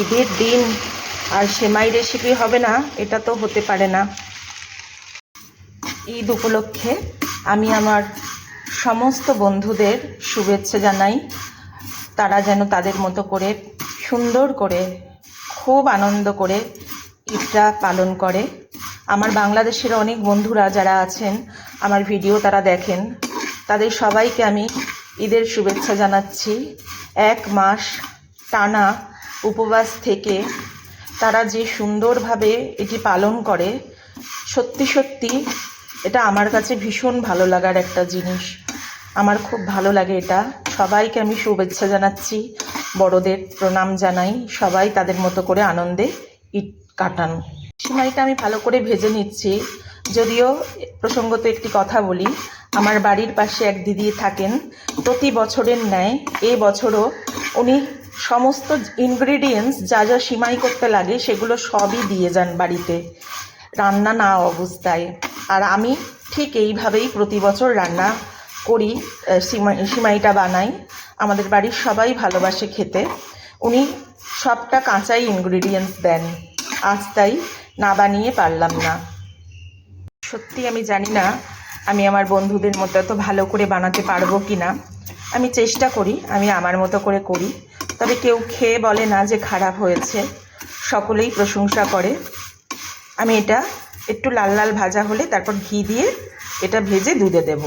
ঈদের দিন আর সেমাই রেসিপি হবে না, এটা তো হতে পারে না। ঈদ উপলক্ষে আমি আমার সমস্ত বন্ধুদের শুভেচ্ছা জানাই। তারা যেন তাদের মতো করে সুন্দর করে, খুব আনন্দ করে ঈদটা পালন করে। আমার বাংলাদেশের অনেক বন্ধুরা যারা আছেন, আমার ভিডিও তারা দেখেন, তাদের সবাইকে আমি ঈদের শুভেচ্ছা জানাচ্ছি। এক মাস টানা উপবাস থেকে তারা যে সুন্দরভাবে এটি পালন করে, সত্যি সত্যি এটা আমার কাছে ভীষণ ভালো লাগার একটা জিনিস। আমার খুব ভালো লাগে এটা। সবাইকে আমি শুভেচ্ছা জানাচ্ছি, বড়দের প্রণাম জানাই, সবাই তাদের মতো করে আনন্দে ইট কাটান। সিমাইটা আমি ভালো করে ভেজে নিচ্ছি। যদিও প্রসঙ্গত একটি কথা বলি, আমার বাড়ির পাশে এক দিদি থাকেন। প্রতি বছরের ন্যায় এই বছরও উনি সমস্ত ইনগ্রিডিয়েন্টস যা যা সিমাই করতে লাগে সেগুলো সবই দিয়ে যান বাড়িতে। রান্না না অবস্থায়। আর আমি ঠিক এইভাবেই প্রতি বছর রান্না করি সিমাই সিমাইটা বানাই। আমাদের বাড়ির সবাই ভালোবাসে খেতে। উনি সবটা কাঁচাই ইনগ্রিডিয়েন্টস দেন। আজ তাই না বানিয়ে পারলাম না। সত্যি আমি জানি না আমি আমার বন্ধুদের মতো এত ভালো করে বানাতে পারব কি না আমি চেষ্টা করি, আমি আমার মতো করে করি। তবে কেউ খেয়ে বলে না যে খারাপ হয়েছে। সকলেই প্রশংসা করে। আমি এটা একটু লাল লাল ভাজা হলে তারপর ঘি দিয়ে এটা ভেজে দুধে দেব।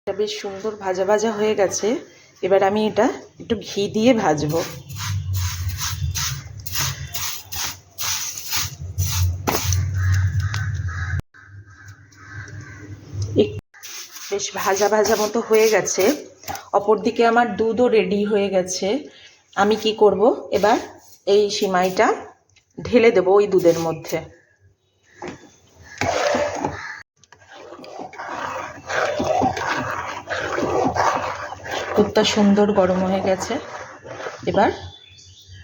এটা বেশ সুন্দর ভাজা ভাজা হয়ে গেছে। এবার আমি এটা একটু ঘি দিয়ে ভাজবো। বেশ ভাজা ভাজা মতো হয়ে গেছে। অপরদিকে আমার দুধও রেডি হয়ে গেছে। আমি কি করব? এবার এই সিমাইটা ঢেলে দেবো ওই দুধের মধ্যে। দুধটা সুন্দর গরম হয়ে গেছে। এবার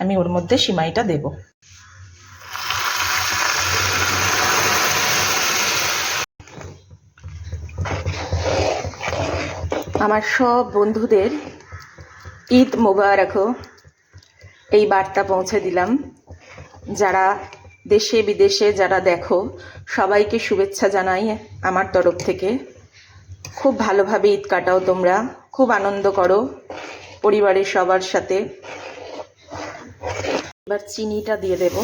আমি ওর মধ্যে সিমাইটা দেব। আমার সব বন্ধুদের ঈদ মোবারক। এই বার্তা পৌঁছে দিলাম। যারা দেশে, বিদেশে যারা দেখো, সবাইকে শুভেচ্ছা জানাই আমার তরফ থেকে। খুব ভালোভাবে ঈদ কাটাও তোমরা, খুব আনন্দ করো পরিবারের সবার সাথে। এবার চিনিটা দিয়ে দেব।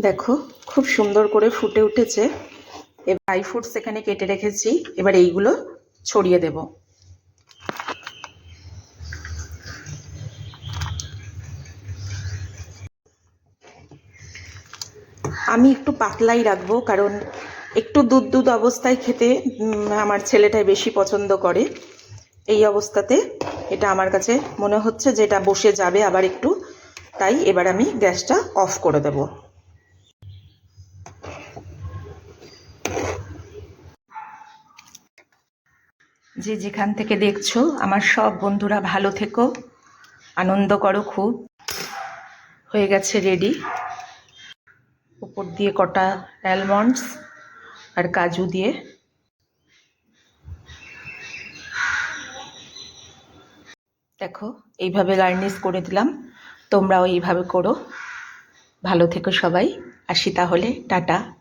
দেখো, খুব সুন্দর করে ফুটে উঠেছে। এবার ড্রাই ফ্রুটস এখানে কেটে রেখেছি, এবার এইগুলো ছড়িয়ে দেব। আমি একটু পাতলাই রাখব, কারণ একটু দুধ দুধ অবস্থায় খেতে আমার ছেলেটাই বেশি পছন্দ করে। এই অবস্থাতে এটা আমার কাছে মনে হচ্ছে যে এটা বসে যাবে আবার একটু, তাই এবার আমি গ্যাসটা অফ করে দেব। যে যেখান থেকে দেখছ, আমার সব বন্ধুরা ভালো থেকো, আনন্দ করো খুব। হয়ে গেছে রেডি। উপর দিয়ে কটা অ্যালমন্ডস আর কাজু দিয়ে। দেখো, এইভাবে গার্নিশ করে দিলাম। তোমরাও এইভাবে করো। ভালো থেকো সবাই। আসি তাহলে। টাটা।